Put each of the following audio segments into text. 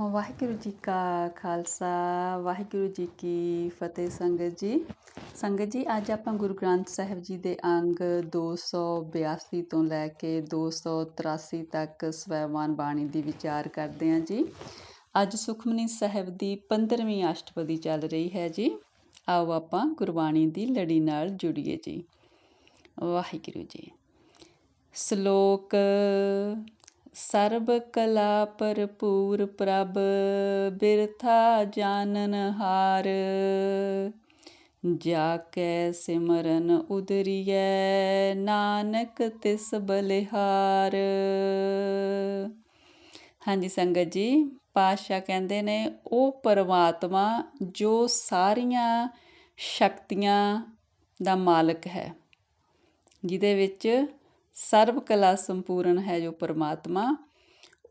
ਵਾਹਿਗੁਰੂ ਜੀ ਕਾ ਖਾਲਸਾ, ਵਾਹਿਗੁਰੂ ਜੀ ਕੀ ਫਤਿਹ ਸੰਗਤ ਜੀ। ਸੰਗਤ ਜੀ, ਅੱਜ ਆਪਾਂ ਗੁਰੂ ਗ੍ਰੰਥ ਸਾਹਿਬ ਜੀ ਦੇ ਅੰਗ 282 ਤੋਂ ਲੈ ਕੇ 283 ਤੱਕ ਸਵੈਵਾਨ ਬਾਣੀ ਦੀ ਵਿਚਾਰ ਕਰਦੇ ਹਾਂ ਜੀ। ਅੱਜ ਸੁਖਮਨੀ ਸਾਹਿਬ ਦੀ 15ਵੀਂ ਅਸ਼ਟਪਦੀ ਚੱਲ ਰਹੀ ਹੈ ਜੀ। ਆਓ ਆਪਾਂ ਗੁਰਬਾਣੀ ਦੀ ਲੜੀ ਨਾਲ ਜੁੜੀਏ ਜੀ। ਵਾਹਿਗੁਰੂ ਜੀ। ਸ਼ਲੋਕ ਸਰਬ ਕਲਾ ਭਰਪੂਰ ਪ੍ਰਭ, ਬਿਰਥਾ ਜਾਣਨ ਹਾਰ। ਜਾ ਕੈ ਸਿਮਰਨ ਉਦਰੀਐ, ਨਾਨਕ ਤਿਸ ਬਲਿਹਾਰ। ਹਾਂਜੀ ਸੰਗਤ ਜੀ ਪਾਸ਼ਾ ਕਹਿੰਦੇ ਨੇ, ਉਹ ਪਰਮਾਤਮਾ ਜੋ ਸਾਰੀਆਂ ਸ਼ਕਤੀਆਂ ਦਾ ਮਾਲਕ ਹੈ, ਜਿਹਦੇ ਵਿੱਚ ਸਰਬ ਕਲਾ ਸੰਪੂਰਨ ਹੈ ਜੋ ਪਰਮਾਤਮਾ,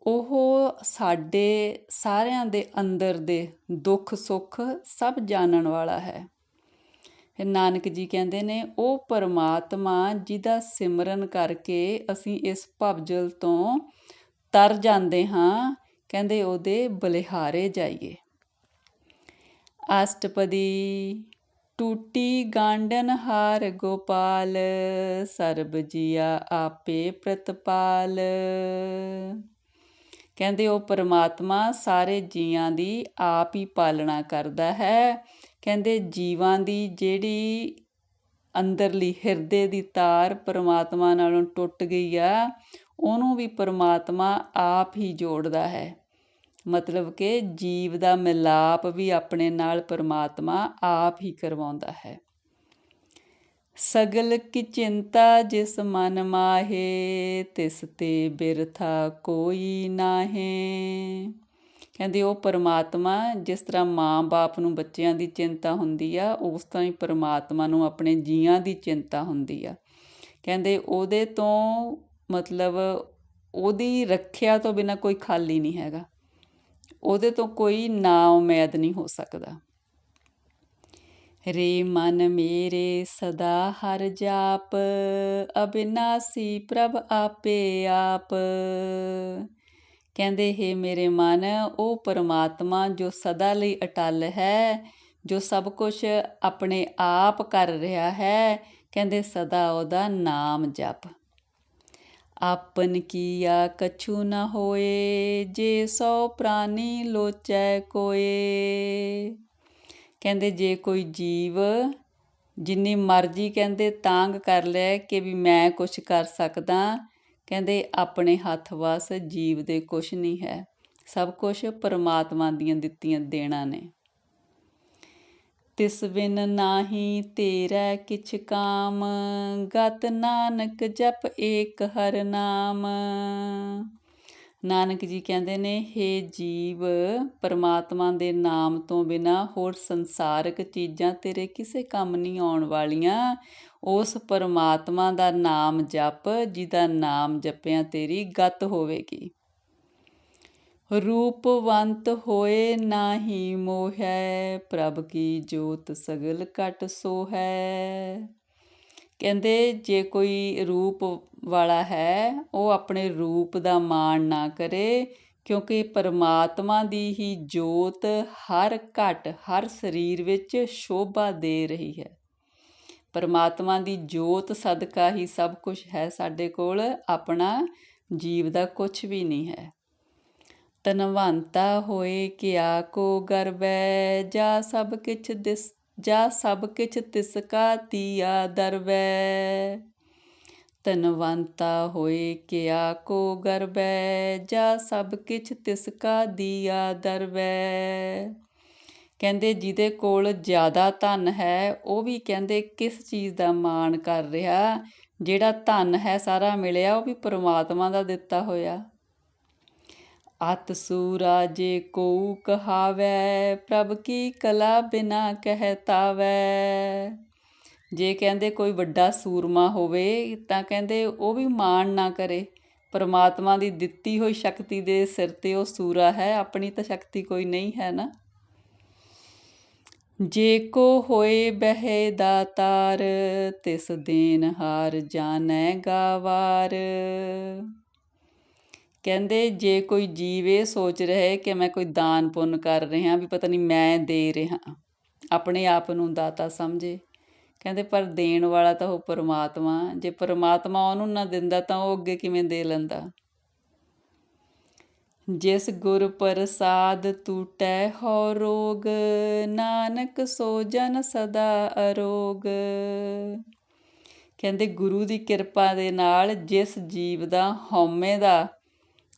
ਉਹ ਸਾਡੇ ਸਾਰਿਆਂ ਦੇ ਅੰਦਰ ਦੇ ਦੁੱਖ, ਸੁੱਖ ਸਭ ਜਾਣਨ ਵਾਲਾ ਹੈ। ਨਾਨਕ ਜੀ ਕਹਿੰਦੇ ਨੇ, ਉਹ ਪਰਮਾਤਮਾ ਜਿਹਦਾ ਸਿਮਰਨ ਕਰਕੇ ਅਸੀਂ ਇਸ ਭਵਜਲ ਤੋਂ ਤਰ ਜਾਂਦੇ ਹਾਂ, ਕਹਿੰਦੇ ਉਹਦੇ ਬਲਿਹਾਰੇ ਜਾਈਏ। ਅਸ਼ਟਪਦੀ ਟੂਟੀ ਗਾਂਡਨ ਹਾਰ ਗੋਪਾਲ, ਸਰਬ ਜੀਆ ਆਪੇ ਪ੍ਰਤਪਾਲ। ਕਹਿੰਦੇ ਉਹ ਪਰਮਾਤਮਾ ਸਾਰੇ ਜੀਆਂ ਦੀ ਆਪ ਹੀ ਪਾਲਣਾ ਕਰਦਾ ਹੈ। ਕਹਿੰਦੇ ਜੀਵਾਂ ਦੀ ਜਿਹੜੀ ਅੰਦਰਲੀ ਹਿਰਦੇ ਦੀ ਤਾਰ ਪਰਮਾਤਮਾ ਨਾਲੋਂ ਟੁੱਟ ਗਈ ਆ, ਉਹਨੂੰ ਵੀ ਪਰਮਾਤਮਾ ਆਪ ਹੀ ਜੋੜਦਾ ਹੈ। ਮਤਲਬ ਕਿ ਜੀਵ ਦਾ ਮਿਲਾਪ ਵੀ ਆਪਣੇ ਨਾਲ ਪਰਮਾਤਮਾ ਆਪ ਹੀ ਕਰਵਾਉਂਦਾ ਹੈ। ਸਗਲ ਕੀ ਚਿੰਤਾ ਜਿਸ ਮਨ ਮਾਹੇ, ਤਿਸ ਤੇ ਬਿਰਥਾ ਕੋਈ ਨਾਹੇ। ਕਹਿੰਦੇ ਉਹ ਪਰਮਾਤਮਾ ਜਿਸ ਤਰ੍ਹਾਂ ਮਾਂ-ਬਾਪ ਨੂੰ ਬੱਚਿਆਂ ਦੀ ਚਿੰਤਾ ਹੁੰਦੀ ਆ, ਉਸ ਤਰ੍ਹਾਂ ਹੀ ਪਰਮਾਤਮਾ ਨੂੰ ਆਪਣੇ ਜੀਆਂ ਦੀ ਚਿੰਤਾ ਹੁੰਦੀ ਆ। ਕਹਿੰਦੇ ਉਹਦੇ ਤੋਂ ਮਤਲਬ ਉਹਦੀ ਰੱਖਿਆ ਤੋਂ ਬਿਨਾ ਕੋਈ ਖਾਲੀ ਨਹੀਂ ਹੈਗਾ। ਉਹਦੇ ਤੋਂ ਕੋਈ ਨਾ ਉਮੀਦ ਨਹੀਂ ਹੋ ਸਕਦਾ। ਰੇ ਮਨ ਮੇਰੇ ਸਦਾ ਹਰ ਜਾਪ, ਅਬਿਨਾਸੀ ਪ੍ਰਭ ਆਪੇ ਆਪ। ਕਹਿੰਦੇ, ਹੈ ਮੇਰੇ ਮਨ, ਉਹ ਪਰਮਾਤਮਾ ਜੋ ਸਦਾ ਲਈ ਅਟਲ ਹੈ, ਜੋ ਸਭ ਕੁਝ ਆਪਣੇ ਆਪ ਕਰ ਰਿਹਾ ਹੈ, ਕਹਿੰਦੇ, ਸਦਾ ਉਹਦਾ ਨਾਮ ਜਪ। ਆਪਨ ਕੀਆ ਕਛੂ ਨ ਹੋਏ, ਜੇ ਸੋ ਪ੍ਰਾਨੀ ਲੋਚੈ ਕੋਏ। ਕਹਿੰਦੇ ਜੇ ਕੋਈ ਜੀਵ ਜਿੰਨੀ ਮਰਜ਼ੀ ਕਹਿੰਦੇ ਤਾਂਗ ਕਰ ਲੈ ਕਿ ਵੀ ਮੈਂ ਕੁਝ ਕਰ ਸਕਦਾ, ਕਹਿੰਦੇ ਆਪਣੇ ਹੱਥ ਵਸ ਜੀਵ ਦੇ ਕੁਝ ਨਹੀਂ ਹੈ। ਸਭ ਕੁਝ ਪਰਮਾਤਮਾ ਦੀਆਂ ਦਿੱਤੀਆਂ ਦੇਣਾ ਨੇ। ਤਿਸ ਬਿਨ ਨਾਹੀ ਤੇਰਾ ਕਿਛ ਕਾਮ, ਗਤ ਨਾਨਕ ਜਪ ਏਕ ਹਰ ਨਾਮ। ਨਾਨਕ ਜੀ ਕਹਿੰਦੇ ਨੇ हे ਜੀਵ, ਪਰਮਾਤਮਾ ਦੇ ਨਾਮ ਤੋਂ ਬਿਨਾ ਹੋਰ ਸੰਸਾਰਿਕ ਚੀਜ਼ਾਂ ਤੇਰੇ ਕਿਸੇ ਕੰਮ ਨਹੀਂ ਆਉਣ ਵਾਲੀਆਂ। ਉਸ ਪਰਮਾਤਮਾ ਦਾ ਨਾਮ ਜਪ, ਜਿਹਦਾ ਨਾਮ ਜਪਿਆ ਤੇਰੀ ਗਤ ਹੋਵੇਗੀ। ਰੂਪਵੰਤ ਹੋਏ ਨਾਹੀ ਮੋਹੈ, ਪ੍ਰਭ ਕੀ ਜੋਤ ਸਗਲ ਕਟ ਸੋਹੈ। ਕਹਿੰਦੇ ਜੇ ਕੋਈ ਰੂਪ ਵਾਲਾ ਹੈ, ਉਹ ਆਪਣੇ ਰੂਪ ਦਾ ਮਾਣ ਨਾ ਕਰੇ, ਕਿਉਂਕਿ ਪਰਮਾਤਮਾ ਦੀ ਹੀ ਜੋਤ ਹਰ ਘਟ, ਹਰ ਸਰੀਰ ਵਿੱਚ ਸ਼ੋਭਾ ਦੇ ਰਹੀ ਹੈ। ਪਰਮਾਤਮਾ ਦੀ ਜੋਤ ਸਦਕਾ ਹੀ ਸਭ ਕੁਝ ਹੈ ਸਾਡੇ ਕੋਲ, ਆਪਣਾ ਜੀਵ ਦਾ ਕੁਝ ਵੀ ਨਹੀਂ ਹੈ। ਤਨਵੰਤਾ ਹੋਏ ਕਿਆ ਕੋ ਗਰਬੈ, ਜਾ ਸਭ ਕਿਛ ਦਿਸ, ਜਾ ਸਭ ਕਿਛ ਤਿਸ ਕਾ ਤੀਆ ਦਰਬੈ। ਤਨਵੰਤਾ ਹੋਏ ਕਿਆ ਕੋ ਗਰਬੈ, ਜਾ ਸਭ ਕਿਛ ਤਿਸ ਕਾ ਦੀਆ ਦਰਬੈ। ਕਹਿੰਦੇ ਜਿਹਦੇ ਕੋਲ ਜ਼ਿਆਦਾ ਧਨ ਹੈ, ਉਹ ਵੀ ਕਹਿੰਦੇ ਕਿਸ ਚੀਜ਼ ਦਾ ਮਾਣ ਕਰ ਰਿਹਾ, ਜਿਹੜਾ ਧਨ ਹੈ ਸਾਰਾ ਮਿਲਿਆ, ਉਹ ਵੀ ਪਰਮਾਤਮਾ ਦਾ ਦਿੱਤਾ ਹੋਇਆ। ਅਤ ਸੂਰਾ ਜੇ ਕੋ ਕਹਾਵੇ, ਪ੍ਰਭ ਕੀ ਕਲਾ ਬਿਨਾ ਕਹਤਾਵੇ। ਜੇ ਕਹਿੰਦੇ ਕੋਈ ਵੱਡਾ ਸੂਰਮਾ ਹੋਵੇ, ਤਾਂ ਕਹਿੰਦੇ ਉਹ ਵੀ ਮਾਣ ਨਾ ਕਰੇ। ਪਰਮਾਤਮਾ ਦੀ ਦਿੱਤੀ ਹੋਈ ਸ਼ਕਤੀ ਦੇ ਸਿਰ ਤੇ ਉਹ ਸੂਰਾ ਹੈ, ਆਪਣੀ ਤਾਂ ਸ਼ਕਤੀ ਕੋਈ ਨਹੀਂ ਹੈ ਨਾ। ਜੇ ਕੋ ਹੋਏ ਬਹਿ ਦਾਤਾਰ, ਤਿਸ ਦੇਨ ਹਾਰ ਜਾਣੈ ਗਾਵਾਰ। ਕਹਿੰਦੇ ਜੇ ਕੋਈ ਜੀਵ ਇਹ ਸੋਚ ਰਿਹਾ ਕਿ ਮੈਂ ਕੋਈ ਦਾਨ ਪੁੰਨ ਕਰ ਰਿਹਾ ਵੀ ਪਤਾ ਨਹੀਂ ਮੈਂ ਦੇ ਰਿਹਾ ਆਪਣੇ ਆਪ ਨੂੰ ਦਾਤਾ ਸਮਝੇ। ਕਹਿੰਦੇ ਪਰ ਦੇਣ ਵਾਲਾ ਤਾਂ ਉਹ ਪਰਮਾਤਮਾ, ਜੇ ਪਰਮਾਤਮਾ ਉਹਨੂੰ ਨਾ ਦਿੰਦਾ ਤਾਂ ਉਹ ਅੱਗੇ ਕਿਵੇਂ ਦੇ ਲੈਂਦਾ? ਜਿਸ ਗੁਰ ਪ੍ਰਸਾਦ ਟੂਟੈ ਹੋ ਰੋਗ, ਨਾਨਕ ਸੋ ਜਨ ਸਦਾ ਅਰੋਗ। ਕਹਿੰਦੇ ਗੁਰੂ ਦੀ ਕਿਰਪਾ ਦੇ ਨਾਲ ਜਿਸ ਜੀਵ ਦਾ ਹਉਮੈ ਦਾ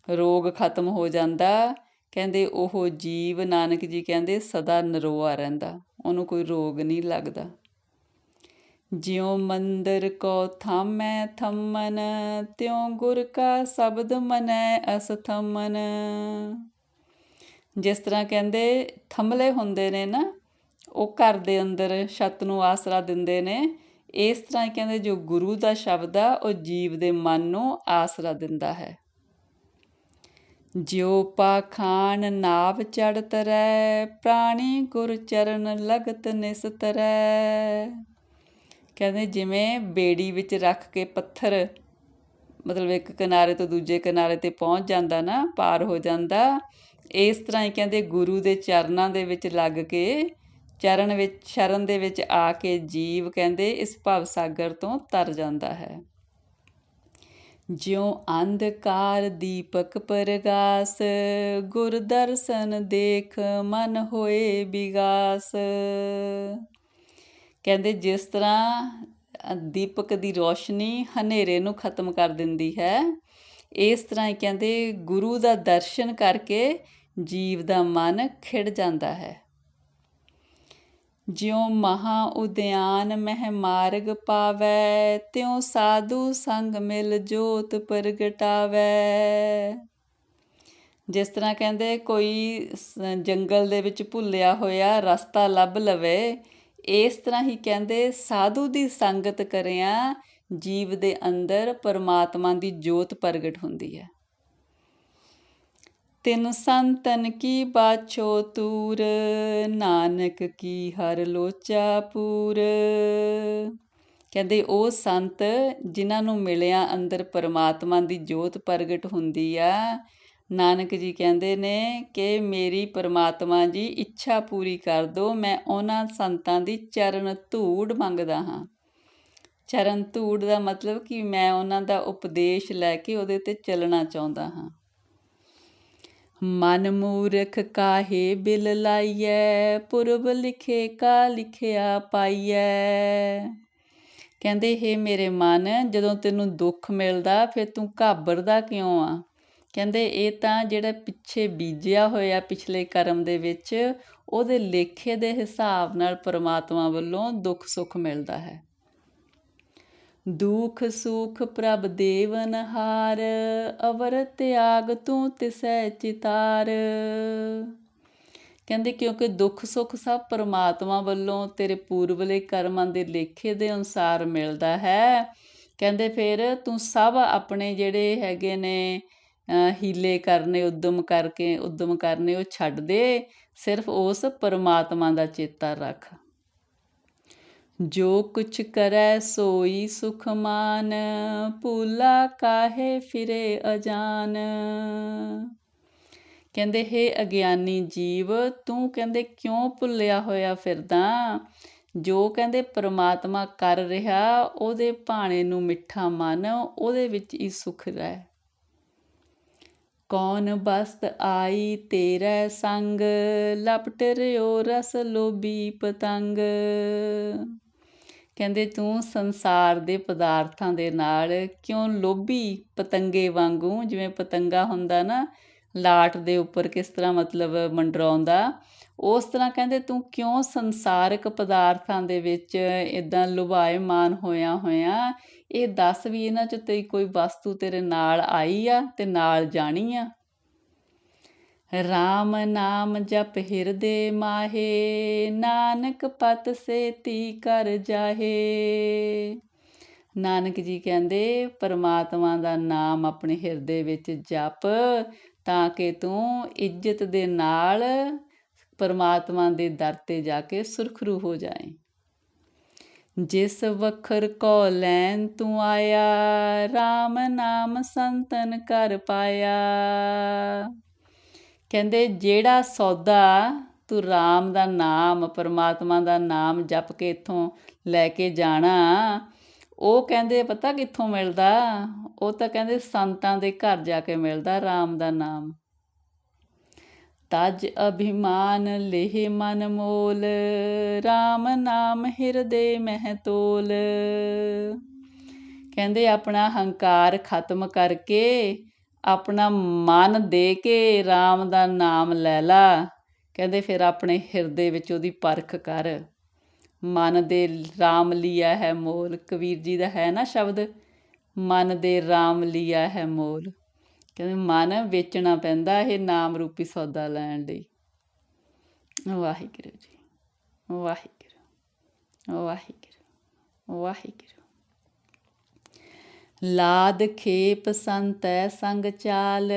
ਰੋਗ ਖਤਮ ਹੋ ਜਾਂਦਾ। ਕਹਿੰਦੇ ਉਹ ਜੀਵ ਨਾਨਕ ਜੀ ਕਹਿੰਦੇ ਸਦਾ ਨਰੋਆ ਰਹਿੰਦਾ। ਉਹਨੂੰ ਕੋਈ ਰੋਗ ਨਹੀਂ ਲੱਗਦਾ। ਜਿਉ ਮੰਦਰ ਕੋ ਥਾਮੈ ਥੰਮਨ, ਤਿਉ ਗੁਰ ਕਾ ਸ਼ਬਦ ਮਨੈ ਅਸਥਮਨ ਜਿਸ ਤਰ੍ਹਾਂ ਕਹਿੰਦੇ ਥੰਮਲੇ ਹੁੰਦੇ ਨੇ ਨਾ, ਉਹ ਘਰ ਦੇ ਅੰਦਰ ਛੱਤ ਨੂੰ ਆਸਰਾ ਦਿੰਦੇ ਨੇ, ਇਸ ਤਰ੍ਹਾਂ ਕਹਿੰਦੇ ਜੋ ਗੁਰੂ ਦਾ ਸ਼ਬਦ ਆ, ਉਹ ਜੀਵ ਦੇ ਮਨ ਨੂੰ ਆਸਰਾ ਦਿੰਦਾ ਹੈ। ਜਿਉ ਪਾਖਾਨ ਨਾਵ ਚੜ ਤਰੈ ਪ੍ਰਾਣੀ ਗੁਰ ਚਰਨ ਲਗਤ ਨਿਸਤਰੈ ਕਹਿੰਦੇ ਜਿਵੇਂ ਬੇੜੀ ਵਿੱਚ ਰੱਖ ਕੇ ਪੱਥਰ, ਮਤਲਬ ਇੱਕ ਕਿਨਾਰੇ ਤੋਂ ਦੂਜੇ ਕਿਨਾਰੇ ਤੇ ਪਹੁੰਚ ਜਾਂਦਾ ਨਾ, ਪਾਰ ਹੋ ਜਾਂਦਾ, ਇਸ ਤਰ੍ਹਾਂ ਹੀ ਕਹਿੰਦੇ ਗੁਰੂ ਦੇ ਚਰਨਾਂ ਦੇ ਵਿੱਚ ਲੱਗ ਕੇ, ਚਰਨ ਵਿੱਚ, ਸ਼ਰਨ ਦੇ ਵਿੱਚ ਆ ਕੇ ਜੀਵ ਕਹਿੰਦੇ ਇਸ ਭਵ ਸਾਗਰ ਤੋਂ ਤਰ ਜਾਂਦਾ ਹੈ। ਜਿਉ ਅੰਧਕਾਰ ਦੀਪਕ ਪ੍ਰਗਾਸ, ਗੁਰ ਦਰਸ਼ਨ ਦੇਖ ਮਨ ਹੋਏ ਬਿਗਾਸ। ਕਹਿੰਦੇ ਜਿਸ ਤਰ੍ਹਾਂ ਦੀਪਕ ਦੀ ਰੋਸ਼ਨੀ ਹਨੇਰੇ ਨੂੰ ਖਤਮ ਕਰ ਦਿੰਦੀ ਹੈ, ਇਸ ਤਰ੍ਹਾਂ ਹੀ ਕਹਿੰਦੇ ਗੁਰੂ ਦਾ ਦਰਸ਼ਨ ਕਰਕੇ ਜੀਵ ਦਾ ਮਨ ਖਿੜ ਜਾਂਦਾ ਹੈ। ਜਿਉ ਮਹਾ ਉਦਿਆਨ ਮਹਿ ਮਾਰਗ ਪਾਵੈ, ਤਿਉ ਸਾਧੂ ਸੰਗ ਮਿਲ ਜੋਤ ਪ੍ਰਗਟਾਵੈ। ਜਿਸ ਤਰ੍ਹਾਂ ਕਹਿੰਦੇ, ਕੋਈ ਜੰਗਲ ਦੇ ਵਿੱਚ ਭੁੱਲਿਆ ਹੋਇਆ ਰਸਤਾ ਲੱਭ ਲਵੇ, ਇਸ ਤਰ੍ਹਾਂ ਹੀ ਕਹਿੰਦੇ, ਸਾਧੂ ਦੀ ਸੰਗਤ ਕਰਿਆ, ਜੀਵ ਦੇ ਅੰਦਰ ਪਰਮਾਤਮਾ ਦੀ ਜੋਤ ਪ੍ਰਗਟ ਹੁੰਦੀ ਹੈ। ਤਿਨ ਸੰਤਨ ਕੀ ਬਾਛੋ ਤੂਰ, ਨਾਨਕ ਕੀ ਹਰ ਲੋਚਾ ਪੂਰ। ਕਹਿੰਦੇ ਉਹ ਸੰਤ ਜਿਨ੍ਹਾਂ ਨੂੰ ਮਿਲਿਆ ਅੰਦਰ ਪਰਮਾਤਮਾ ਦੀ ਜੋਤ ਪ੍ਰਗਟ ਹੁੰਦੀ ਆ, ਨਾਨਕ ਜੀ ਕਹਿੰਦੇ ਨੇ ਕਿ ਮੇਰੀ ਪਰਮਾਤਮਾ ਜੀ ਇੱਛਾ ਪੂਰੀ ਕਰ ਦਿਓ ਮੈਂ ਉਹਨਾਂ ਸੰਤਾਂ ਦੀ ਚਰਨ ਧੂੜ ਮੰਗਦਾ ਹਾਂ। ਚਰਨ ਧੂੜ ਦਾ ਮਤਲਬ ਕਿ ਮੈਂ ਉਹਨਾਂ ਦਾ ਉਪਦੇਸ਼ ਲੈ ਕੇ ਉਹਦੇ ਤੇ ਚੱਲਣਾ ਚਾਹੁੰਦਾ ਹਾਂ। ਮਨ ਮੂਰਖ ਕਾਹੇ ਬਿਲ ਲਾਈਐ, ਪੁਰਬ ਲਿਖੇ ਕਾ ਲਿਖਿਆ ਪਾਈਐ। ਕਹਿੰਦੇ, ਹੇ ਮੇਰੇ ਮਨ, ਜਦੋਂ ਤੈਨੂੰ ਦੁੱਖ ਮਿਲਦਾ, ਫਿਰ ਤੂੰ ਘਾਬਰਦਾ ਕਿਉਂ ਆ? ਕਹਿੰਦੇ, ਇਹ ਤਾਂ ਜਿਹੜਾ ਪਿੱਛੇ ਬੀਜਿਆ ਹੋਇਆ ਪਿਛਲੇ ਕਰਮ ਦੇ ਵਿੱਚ, ਉਹਦੇ ਲੇਖੇ ਦੇ ਹਿਸਾਬ ਨਾਲ ਪਰਮਾਤਮਾ ਵੱਲੋਂ ਦੁੱਖ ਸੁੱਖ ਮਿਲਦਾ ਹੈ। ਦੁਖ ਸੁਖ ਪ੍ਰਭ ਦੇਵਨ ਹਾਰ ਅਵਰ ਤਿਆਗ ਤੂੰ ਤਿਸੈ ਚਿਤਾਰ। ਕਹਿੰਦੇ ਕਿਉਂਕਿ ਦੁੱਖ ਸੁੱਖ ਸਭ ਪਰਮਾਤਮਾ ਵੱਲੋਂ ਤੇਰੇ ਪੂਰਵਲੇ ਕਰਮਾਂ ਦੇ ਲੇਖੇ ਦੇ ਅਨੁਸਾਰ ਮਿਲਦਾ ਹੈ। ਕਹਿੰਦੇ ਫਿਰ ਤੂੰ ਸਭ ਆਪਣੇ ਜਿਹੜੇ ਹੈਗੇ ਨੇ ਹੀਲੇ ਕਰਨੇ, ਉਦਮ ਕਰਕੇ, ਉਦਮ ਕਰਨੇ ਉਹ ਛੱਡ ਦੇ। ਸਿਰਫ ਉਸ ਪਰਮਾਤਮਾ ਦਾ ਚੇਤਾ ਰੱਖ। ਜੋ ਕੁਛ ਕਰੈ ਸੋਈ ਸੁਖ ਮਾਨ, ਭੂਲਾ ਕਾਹੇ ਫਿਰੇ ਅਜਾਨ। ਕਹਿੰਦੇ, ਹੈ ਅਗਿਆਨੀ ਜੀਵ, ਤੂੰ ਕਹਿੰਦੇ, ਕਿਉਂ ਭੁੱਲਿਆ ਹੋਇਆ ਫਿਰਦਾ? ਜੋ ਕਹਿੰਦੇ, ਪ੍ਰਮਾਤਮਾ ਕਰ ਰਿਹਾ, ਉਹਦੇ ਭਾਣੇ ਨੂੰ ਮਿੱਠਾ ਮਨ, ਉਹਦੇ ਵਿੱਚ ਹੀ ਸੁਖ ਰਹਿ। ਕੌਣ ਬਸਤ ਆਈ ਤੇਰੇ ਸੰਗ, ਲਪਟ ਰਿਓ ਰਸ ਲੋਭੀ ਪਤੰਗ। ਕਹਿੰਦੇ ਤੂੰ ਸੰਸਾਰ ਦੇ ਪਦਾਰਥਾਂ ਦੇ ਨਾਲ ਕਿਉਂ ਲੋਭੀ ਪਤੰਗੇ ਵਾਂਗੂ? ਜਿਵੇਂ ਪਤੰਗਾ ਹੁੰਦਾ ਨਾ, ਲਾਟ ਦੇ ਉੱਪਰ ਕਿਸ ਤਰ੍ਹਾਂ ਮਤਲਬ ਮੰਡਰਾਉਂਦਾ? ਉਸ ਤਰ੍ਹਾਂ ਕਹਿੰਦੇ ਤੂੰ ਕਿਉਂ ਸੰਸਾਰਿਕ ਪਦਾਰਥਾਂ ਦੇ ਵਿੱਚ ਇਦਾਂ ਲੁਭਾਇਮਾਨ ਹੋਇਆ ਹੋਇਆ? ਇਹ ਦੱਸ ਵੀ ਇਹਨਾਂ ਚ ਤੇ ਕੋਈ ਵਸਤੂ ਤੇਰੇ ਨਾਲ ਆਈ ਆ ਤੇ ਨਾਲ ਜਾਣੀ ਆ? ਰਾਮ ਨਾਮ ਜਪ ਹਿਰਦੇ ਮਾਹੇ, ਨਾਨਕ ਪਤ ਸੇਤੀ ਕਰ ਜਾਹੇ। ਨਾਨਕ ਜੀ ਕਹਿੰਦੇ, ਪਰਮਾਤਮਾ ਦਾ ਨਾਮ ਆਪਣੇ ਹਿਰਦੇ ਵਿੱਚ ਜਪ ਤਾਂ ਕਿ ਤੂੰ ਇੱਜ਼ਤ ਦੇ ਨਾਲ ਪਰਮਾਤਮਾ ਦੇ ਦਰ ਤੇ ਜਾ ਕੇ ਸੁਰਖਰੂ ਹੋ ਜਾਏ। ਜਿਸ ਵਖਰ ਕੋ ਲੈਨ ਤੂੰ ਆਇਆ RAM ਨਾਮ ਸੰਤਨ ਕਰ ਪਾਇਆ। ਕਹਿੰਦੇ, ਜਿਹੜਾ ਸੌਦਾ ਤੂੰ ਰਾਮ ਦਾ ਨਾਮ, ਪਰਮਾਤਮਾ ਦਾ ਨਾਮ ਜਪ ਕੇ ਇੱਥੋਂ ਲੈ ਕੇ ਜਾਣਾ, ਉਹ ਕਹਿੰਦੇ, ਪਤਾ ਕਿੱਥੋਂ ਮਿਲਦਾ? ਉਹ ਤਾਂ ਕਹਿੰਦੇ, ਸੰਤਾਂ ਦੇ ਘਰ ਜਾ ਕੇ ਮਿਲਦਾ ਰਾਮ ਦਾ ਨਾਮ। ਤਜ ਅਭਿਮਾਨ ਲੇਹ ਮਨ ਮੋਲ RAM ਨਾਮ ਹਿਰਦੇ ਮਹਿ ਤੋਲ। ਕਹਿੰਦੇ, ਆਪਣਾ ਹੰਕਾਰ ਖਤਮ ਕਰਕੇ ਆਪਣਾ ਮਨ ਦੇ ਕੇ RAM ਦਾ ਨਾਮ ਲੈ ਲਾ। ਕਹਿੰਦੇ ਫਿਰ ਆਪਣੇ ਹਿਰਦੇ ਵਿੱਚ ਉਹਦੀ ਪਰਖ ਕਰ। ਮਨ ਦੇ RAM ਲਿਆ ਹੈ ਮੋਲ। ਕਬੀਰ ਜੀ ਦਾ ਹੈ ਨਾ ਸ਼ਬਦ? ਮਨ ਦੇ RAM ਲਿਆ ਹੈ ਮੋਲ। ਕਹਿੰਦੇ ਮਨ ਵੇਚਣਾ ਪੈਂਦਾ ਇਹ ਨਾਮ ਰੂਪੀ ਸੌਦਾ ਲੈਣ ਲਈ। ਵਾਹਿਗੁਰੂ ਜੀ, ਵਾਹਿਗੁਰੂ ਵਾਹਿਗੁਰੂ ਵਾਹਿਗੁਰੂ। ਲਾਦ ਖੇਪ ਸੰਤੈ ਸੰਗ ਚਾਲ,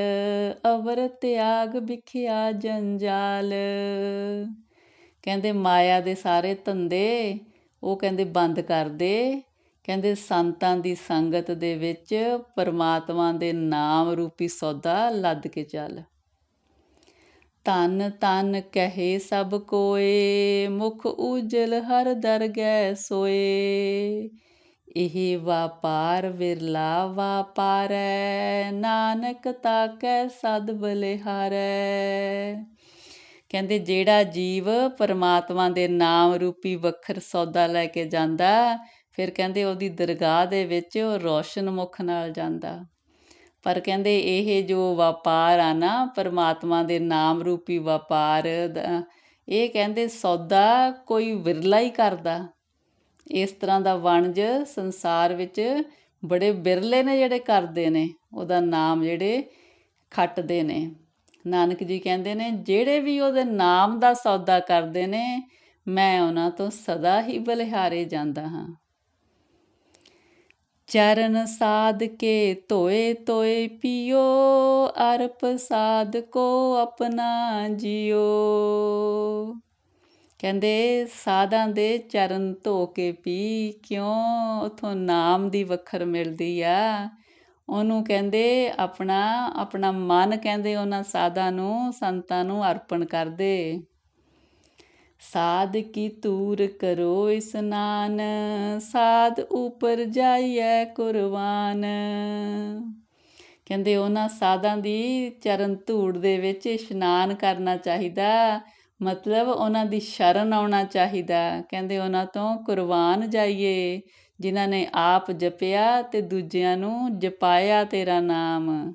ਅਵਰ ਤਿਆਗ ਵਿਖਿਆ ਜੰਜਾਲ। ਕਹਿੰਦੇ ਮਾਇਆ ਦੇ ਸਾਰੇ ਧੰਦੇ ਉਹ ਕਹਿੰਦੇ ਬੰਦ ਕਰ ਦੇ। ਕਹਿੰਦੇ ਸੰਤਾਂ ਦੀ ਸੰਗਤ ਦੇ ਵਿੱਚ ਪਰਮਾਤਮਾ ਦੇ ਨਾਮ ਰੂਪੀ ਸੌਦਾ ਲੱਦ ਕੇ ਚੱਲ। ਤਨ ਤਨ ਕਹੇ ਸਭ ਕੋਏ, ਮੁਖ ਉਜਲ ਹਰ ਦਰਗਹਿ ਸੋਏ। ਇਹ ਵਾਪਾਰ ਵਿਰਲਾ ਵਾਪਾਰੈ, ਨਾਨਕ ਤਾਕੈ ਸਦ ਬਲਿਹਾਰੈ। ਕਹਿੰਦੇ, ਜਿਹੜਾ ਜੀਵ ਪਰਮਾਤਮਾ ਦੇ ਨਾਮ ਰੂਪੀ ਵਖਰ ਸੌਦਾ ਲੈ ਕੇ ਜਾਂਦਾ, ਫਿਰ ਕਹਿੰਦੇ ਉਹਦੀ ਦਰਗਾਹ ਦੇ ਵਿੱਚ ਉਹ ਰੋਸ਼ਨ ਮੁਖ ਨਾਲ ਜਾਂਦਾ। ਪਰ ਕਹਿੰਦੇ, ਇਹ ਜੋ ਵਪਾਰ ਆ ਨਾ, ਪਰਮਾਤਮਾ ਦੇ ਨਾਮ ਰੂਪੀ ਵਪਾਰ ਇਹ ਕਹਿੰਦੇ ਸੌਦਾ ਕੋਈ ਵਿਰਲਾ ਹੀ ਕਰਦਾ। ਇਸ ਤਰ੍ਹਾਂ ਦਾ ਵਣਜ ਸੰਸਾਰ ਵਿੱਚ ਬੜੇ ਬਿਰਲੇ ਨੇ ਜਿਹੜੇ ਕਰਦੇ ਨੇ, ਉਹਦਾ ਨਾਮ ਜਿਹੜੇ ਖੱਟਦੇ ਨੇ। ਨਾਨਕ ਜੀ ਕਹਿੰਦੇ ਨੇ, ਜਿਹੜੇ ਵੀ ਉਹਦੇ ਨਾਮ ਦਾ ਸੌਦਾ ਕਰਦੇ ਨੇ, ਮੈਂ ਉਹਨਾਂ ਤੋਂ ਸਦਾ ਹੀ ਬਲਿਹਾਰੇ ਜਾਂਦਾ ਹਾਂ। ਚਰਨ ਸਾਧ ਕੇ ਧੋਏ ਧੋਏ ਪੀਓ, ਅਰਪ ਸਾਧ ਕੋ ਆਪਣਾ ਜਿਓ। ਕਹਿੰਦੇ ਸਾਧਾਂ ਦੇ ਚਰਨ ਧੋ ਕੇ ਪੀ, ਕਿਉਂ ਉਥੋਂ ਨਾਮ ਦੀ ਵਖਰ ਮਿਲਦੀ ਆ? ਉਹਨੂੰ ਕਹਿੰਦੇ ਆਪਣਾ ਆਪਣਾ ਮਨ ਕਹਿੰਦੇ ਉਹਨਾਂ ਸਾਧਾਂ ਨੂੰ, ਸੰਤਾਂ ਨੂੰ ਅਰਪਣ ਕਰਦੇ। ਸਾਧ ਕੀ ਤੂਰ ਕਰੋ ਇਸਨਾਨ ਸਾਧ ਉਪਰ ਜਾਈਐ ਕੁਰਬਾਨ। ਕਹਿੰਦੇ ਉਹਨਾਂ ਸਾਧਾਂ ਦੀ ਚਰਨ ਧੂੜ ਦੇ ਵਿੱਚ ਇਸ਼ਨਾਨ ਕਰਨਾ ਚਾਹੀਦਾ। ਮਤਲਬ ਉਹਨਾਂ ਦੀ ਸ਼ਰਨ ਆਉਣਾ ਚਾਹੀਦਾ। ਕਹਿੰਦੇ ਉਹਨਾਂ ਤੋਂ, ਕੁਰਬਾਨ ਜਾਈਏ, ਜਿਨ੍ਹਾਂ ਨੇ ਆਪ ਜਪਿਆ ਤੇ ਦੂਜਿਆਂ ਨੂੰ ਜਪਾਇਆ ਤੇਰਾ ਨਾਮ।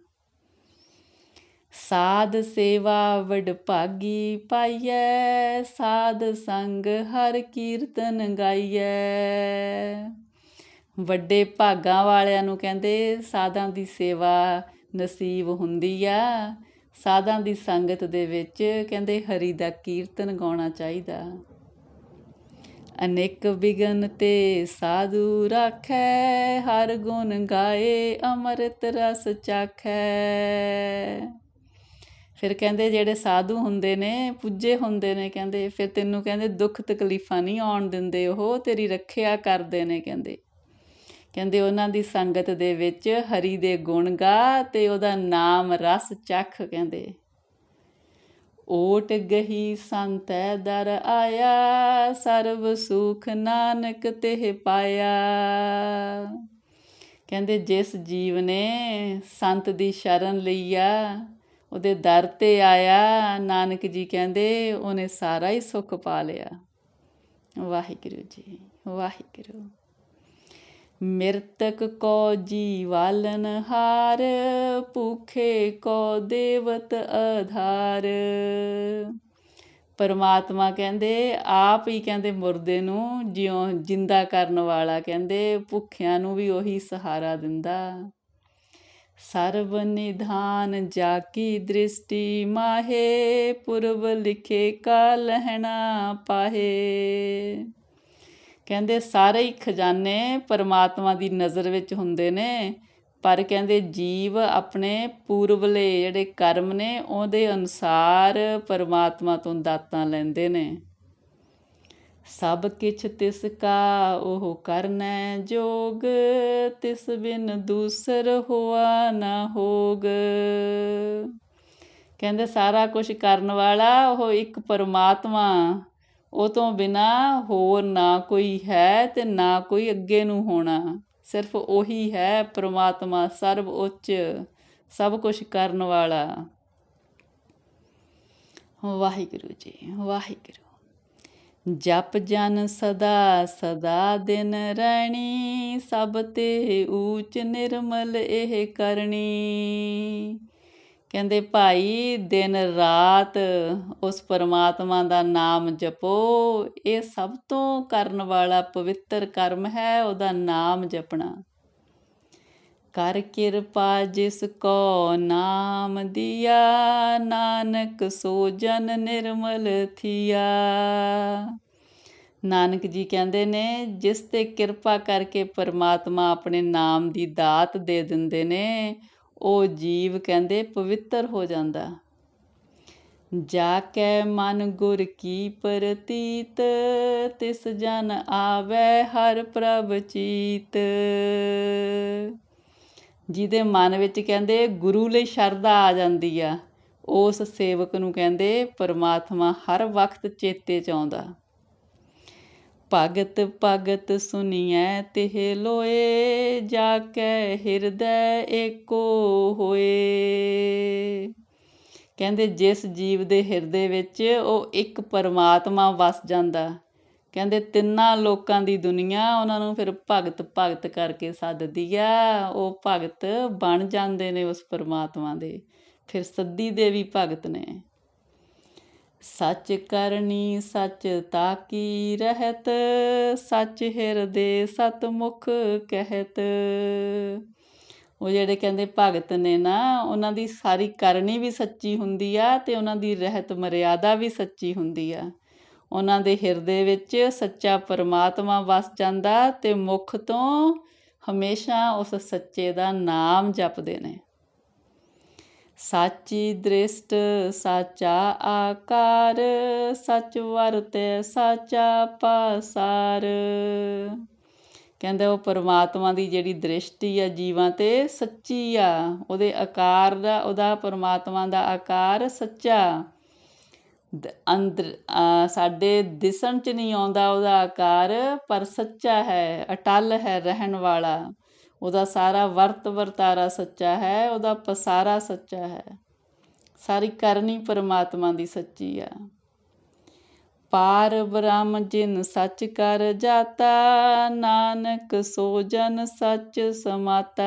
ਸਾਧ ਸੇਵਾ ਵਡ ਭਾਗੀ ਪਾਈਐ, ਸਾਧ ਸੰਗ ਹਰ ਕੀਰਤਨ ਗਾਈਐ। ਵੱਡੇ ਭਾਗਾਂ ਵਾਲਿਆਂ ਨੂੰ ਕਹਿੰਦੇ, ਸਾਧਾਂ ਦੀ ਸੇਵਾ ਨਸੀਬ ਹੁੰਦੀ ਆ ਸਾਧਾਂ ਦੀ ਸੰਗਤ ਦੇ ਵਿੱਚ ਕਹਿੰਦੇ ਹਰੀ ਦਾ ਕੀਰਤਨ ਗਾਉਣਾ ਚਾਹੀਦਾ। ਅਨੇਕ ਬਿਗਨ ਤੇ ਸਾਧੂ ਰਾਖੈ, ਹਰ ਗੁਣ ਗਾਏ, ਅੰਮ੍ਰਿਤ ਰਸ ਚਾਖੈ। ਫਿਰ ਕਹਿੰਦੇ ਜਿਹੜੇ ਸਾਧੂ ਹੁੰਦੇ ਨੇ, ਪੁੱਜੇ ਹੁੰਦੇ ਨੇ ਕਹਿੰਦੇ, ਫਿਰ ਤੈਨੂੰ ਕਹਿੰਦੇ ਦੁੱਖ ਤਕਲੀਫਾਂ ਨਹੀਂ ਆਉਣ ਦਿੰਦੇ ਉਹ, ਤੇਰੀ ਰੱਖਿਆ ਕਰਦੇ ਨੇ ਕਹਿੰਦੇ। ਕਹਿੰਦੇ ਉਹਨਾਂ ਦੀ ਸੰਗਤ ਦੇ ਵਿੱਚ ਹਰੀ ਦੇ ਗੁਣ ਗਾ ਤੇ ਉਹਦਾ ਨਾਮ ਰਸ ਚੱਖ ਕਹਿੰਦੇ। ਓਟ ਗਹੀ ਸੰਤੈ ਦਰ ਆਇਆ, ਸਰਬ ਸੁਖ ਨਾਨਕ ਤੇ ਪਾਇਆ। ਕਹਿੰਦੇ ਜਿਸ ਜੀਵ ਨੇ ਸੰਤ ਦੀ ਸ਼ਰਨ ਲਈਆ ਉਹਦੇ ਦਰ ਤੇ ਆਇਆ, ਨਾਨਕ ਜੀ ਕਹਿੰਦੇ ਉਹਨੇ ਸਾਰਾ ਹੀ ਸੁੱਖ ਪਾ ਲਿਆ। ਵਾਹਿਗੁਰੂ ਜੀ, ਵਾਹਿਗੁਰੂ। ਮਿਰਤਕ ਕੋ ਜੀਵਾਲਨ ਹਾਰ, ਭੂਖੇ ਕੋ ਦੇਵਤ ਆਧਾਰ ਪਰਮਾਤਮਾ ਕਹਿੰਦੇ, ਆਪ ਹੀ ਕਹਿੰਦੇ ਮੁਰਦੇ ਨੂੰ, ਜਿਉਂ ਜਿੰਦਾ ਕਰਨ ਵਾਲਾ ਕਹਿੰਦੇ, ਭੁੱਖਿਆਂ ਨੂੰ ਵੀ ਉਹੀ ਸਹਾਰਾ ਦਿੰਦਾ। ਸਰਬ ਨਿਧਾਨ ਜਾ ਕੀ ਦ੍ਰਿਸ਼ਟੀ ਮਾਹੇ, ਪੁਰਬ ਲਿਖੇ ਕਾ ਲਹਿਣਾ ਪਾਹੇ। ਕਹਿੰਦੇ ਸਾਰੇ ਹੀ ਖਜ਼ਾਨੇ ਪਰਮਾਤਮਾ ਦੀ ਨਜ਼ਰ ਵਿੱਚ ਹੁੰਦੇ ਨੇ, ਪਰ ਕਹਿੰਦੇ ਜੀਵ ਆਪਣੇ ਪੂਰਵਲੇ ਜਿਹੜੇ ਕਰਮ ਨੇ, ਉਹਦੇ ਅਨੁਸਾਰ ਪਰਮਾਤਮਾ ਤੋਂ ਦਾਤਾਂ ਲੈਂਦੇ ਨੇ। ਸਭ ਕਿਛ ਤਿਸ ਕਾ ਉਹ ਕਰਨੈ ਜੋਗ, ਤਿਸ ਬਿਨ ਦੂਸਰ ਹੋਆ ਨਾ ਹੋਗ। ਕਹਿੰਦੇ ਸਾਰਾ ਕੁਝ ਕਰਨ ਵਾਲਾ ਉਹ ਇੱਕ ਪਰਮਾਤਮਾ। ਉਹ ਤੋਂ ਬਿਨਾ ਹੋਰ ਨਾ ਕੋਈ ਹੈ ਤੇ ਨਾ ਕੋਈ ਅੱਗੇ ਨੂੰ ਹੋਣਾ। ਸਿਰਫ ਉਹੀ ਹੈ ਪਰਮਾਤਮਾ ਸਰਬ ਉੱਚ, ਸਭ ਕੁਝ ਕਰਨ ਵਾਲਾ। ਵਾਹਿਗੁਰੂ ਜੀ, ਵਾਹਿਗੁਰੂ। ਜਪ ਜਨ ਸਦਾ ਸਦਾ ਦਿਨ ਰਹਿਣੀ ਸਭ ਤੇ ਊਚ ਨਿਰਮਲ ਇਹ ਕਰਨੀ। ਕਹਿੰਦੇ, ਭਾਈ, ਦਿਨ ਰਾਤ ਉਸ ਪਰਮਾਤਮਾ ਦਾ ਨਾਮ ਜਪੋ। ਇਹ ਸਭ ਤੋਂ ਕਰਨ ਵਾਲਾ ਪਵਿੱਤਰ ਕਰਮ ਹੈ, ਉਹਦਾ ਨਾਮ ਜਪਣਾ। ਕਰ ਕਿਰਪਾ ਜਿਸ ਕੋ ਨਾਮ ਦਿਆ, ਨਾਨਕ ਸੋ ਜਨ ਨਿਰਮਲ ਥੀਆ। ਨਾਨਕ ਜੀ ਕਹਿੰਦੇ ਨੇ, ਜਿਸ ਤੇ ਕਿਰਪਾ ਕਰਕੇ ਪਰਮਾਤਮਾ ਆਪਣੇ ਨਾਮ ਦੀ ਦਾਤ ਦੇ ਦਿੰਦੇ ਨੇ ਉਹ ਜੀਵ ਕਹਿੰਦੇ ਪਵਿੱਤਰ ਹੋ ਜਾਂਦਾ। ਜਾ ਕੈ ਮਨ ਗੁਰ ਕੀ ਪ੍ਰਤੀਤ, ਤਿਸ ਜਨ ਆਵੇ ਹਰ ਪ੍ਰਭ ਚੀਤ। ਜਿਹਦੇ ਮਨ ਵਿੱਚ ਕਹਿੰਦੇ ਗੁਰੂ ਲਈ ਸ਼ਰਧਾ ਆ ਜਾਂਦੀ ਆ, ਉਸ ਸੇਵਕ ਨੂੰ ਕਹਿੰਦੇ ਪਰਮਾਤਮਾ ਹਰ ਵਕਤ ਚੇਤੇ ਚ ਆਉਂਦਾ। ਭਗਤ ਭਗਤ ਸੁਨੀਐ ਤਿਹ ਲੋਏ, ਜਾ ਕੇ ਹਿਰਦੈ ਏਕੋ ਹੋਏ। ਕਹਿੰਦੇ ਜਿਸ ਜੀਵ ਦੇ ਹਿਰਦੇ ਵਿੱਚ ਉਹ ਇੱਕ ਪਰਮਾਤਮਾ ਵਸ ਜਾਂਦਾ। ਕਹਿੰਦੇ ਤਿੰਨਾਂ ਲੋਕਾਂ ਦੀ ਦੁਨੀਆ ਉਹਨਾਂ ਨੂੰ ਫਿਰ ਭਗਤ ਭਗਤ ਕਰਕੇ ਸੱਦਦੀ ਆ। ਉਹ ਭਗਤ ਬਣ ਜਾਂਦੇ ਨੇ ਉਸ ਪਰਮਾਤਮਾ ਦੇ। ਫਿਰ ਸੱਦੀ ਦੇ ਵੀ ਭਗਤ ਨੇ। ਸੱਚ ਕਰਨੀ ਸੱਚ ਤਾਕੀ ਰਹਿਤ? ਸੱਚ ਹਿਰਦੇ ਸਤਮੁਖ ਕਹਿਤ। ਉਹ ਜਿਹੜੇ ਕਹਿੰਦੇ ਭਗਤ ਨੇ ਨਾ, ਉਹਨਾਂ ਦੀ ਸਾਰੀ ਕਰਨੀ ਵੀ ਸੱਚੀ ਹੁੰਦੀ ਆ ਤੇ ਉਹਨਾਂ ਦੀ ਰਹਿਤ ਮਰਿਆਦਾ ਵੀ ਸੱਚੀ ਹੁੰਦੀ ਆ। ਉਹਨਾਂ ਦੇ ਹਿਰਦੇ ਵਿੱਚ ਸੱਚਾ ਪਰਮਾਤਮਾ ਵਸ ਜਾਂਦਾ ਤੇ ਮੁਖ ਤੋਂ ਹਮੇਸ਼ਾ ਉਸ ਸੱਚੇ ਦਾ ਨਾਮ ਜਪਦੇ ਨੇ। ਸਾਚੀ ਦ੍ਰਿਸ਼ਟ, ਸਾਚਾ ਆਕਾਰ, ਸੱਚ ਵਰਤੇ, ਸਾਚਾ ਪਾਸਾਰ। ਕਹਿੰਦੇ ਉਹ ਪਰਮਾਤਮਾ ਦੀ ਜਿਹੜੀ ਦ੍ਰਿਸ਼ਟੀ ਆ ਜੀਵਾਂ ਤੇ ਸੱਚੀ ਆ। ਉਹਦੇ ਆਕਾਰ ਦਾ, ਉਹਦਾ ਪਰਮਾਤਮਾ ਦਾ ਆਕਾਰ ਸੱਚਾ। ਅੰਦਰ ਸਾਡੇ ਦਿਸਣ ਚ ਨਹੀਂ ਆਉਂਦਾ ਉਹਦਾ ਆਕਾਰ, ਪਰ ਸੱਚਾ ਹੈ, ਅਟਲ ਹੈ ਰਹਿਣ ਵਾਲਾ। ਉਹਦਾ ਸਾਰਾ ਵਰਤ ਵਰਤਾਰਾ ਸੱਚਾ ਹੈ, ਉਹਦਾ ਪਸਾਰਾ ਸੱਚਾ ਹੈ। ਸਾਰੀ ਕਰਨੀ ਪਰਮਾਤਮਾ ਦੀ ਸੱਚੀ ਆ। ਪਾਰ ਬ੍ਰਹਮ ਜਿਨ ਸੱਚ ਕਰ ਜਾਤਾ, ਨਾਨਕ ਸੋ ਜਨ ਸੱਚ ਸਮਾਤਾ।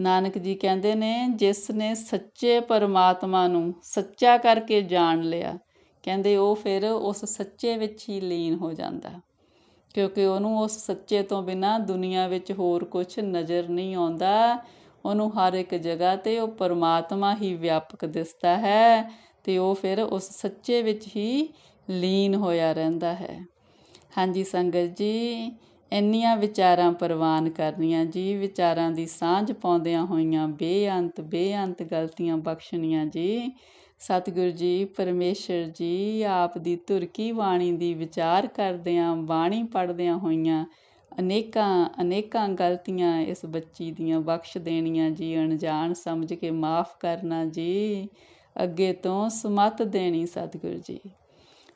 ਨਾਨਕ ਜੀ ਕਹਿੰਦੇ ਨੇ, ਜਿਸ ਨੇ ਸੱਚੇ ਪਰਮਾਤਮਾ ਨੂੰ ਸੱਚਾ ਕਰਕੇ ਜਾਣ ਲਿਆ, ਕਹਿੰਦੇ ਉਹ ਫਿਰ ਉਸ ਸੱਚੇ ਵਿੱਚ ਹੀ ਲੀਨ ਹੋ ਜਾਂਦਾ। ਕਿਉਂਕਿ ਉਹਨੂੰ ਉਸ ਸੱਚੇ ਤੋਂ ਬਿਨਾ ਦੁਨੀਆ ਵਿੱਚ ਹੋਰ ਕੁਝ ਨਜ਼ਰ ਨਹੀਂ ਆਉਂਦਾ। ਉਹਨੂੰ ਹਰ ਇੱਕ ਜਗ੍ਹਾ ਤੇ ਉਹ ਪਰਮਾਤਮਾ ਹੀ ਵਿਆਪਕ ਦਿਸਦਾ ਹੈ ਤੇ ਉਹ ਫਿਰ ਉਸ ਸੱਚੇ ਵਿੱਚ ਹੀ ਲੀਨ ਹੋਇਆ ਰਹਿੰਦਾ ਹੈ। ਹਾਂਜੀ ਸੰਗਤ ਜੀ, ਇੰਨੀਆਂ ਵਿਚਾਰਾਂ ਪ੍ਰਵਾਨ ਕਰਨੀਆਂ ਜੀ, ਵਿਚਾਰਾਂ ਦੀ ਸਾਂਝ ਪਾਉਂਦਿਆਂ ਹੋਈਆਂ ਬੇਅੰਤ ਬੇਅੰਤ ਗਲਤੀਆਂ ਬਖਸ਼ਣੀਆਂ ਜੀ। ਸਤਿਗੁਰੂ ਜੀ, ਪਰਮੇਸ਼ਰ ਜੀ, ਆਪ ਦੀ ਤੁਰਕੀ ਬਾਣੀ ਦੀ ਵਿਚਾਰ ਕਰਦਿਆਂ, ਬਾਣੀ ਪੜਦਿਆਂ ਹੋਈਆਂ ਅਨੇਕਾਂ ਅਨੇਕਾਂ ਗਲਤੀਆਂ ਇਸ ਬੱਚੀ ਦੀਆਂ ਬਖਸ਼ ਦੇਣੀਆਂ ਜੀ, ਅਣਜਾਣ ਸਮਝ ਕੇ ਮਾਫ ਕਰਨਾ ਜੀ, ਅੱਗੇ ਤੋਂ ਸਮਤ ਦੇਣੀ ਸਤਿਗੁਰੂ ਜੀ।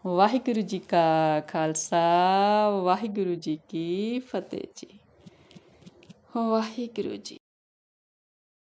ਵਾਹਿਗੁਰੂ ਜੀ ਕਾ ਖਾਲਸਾ, ਵਾਹਿਗੁਰੂ ਜੀ ਕੀ ਫਤਿਹ ਜੀ। ਵਾਹਿਗੁਰੂ ਜੀ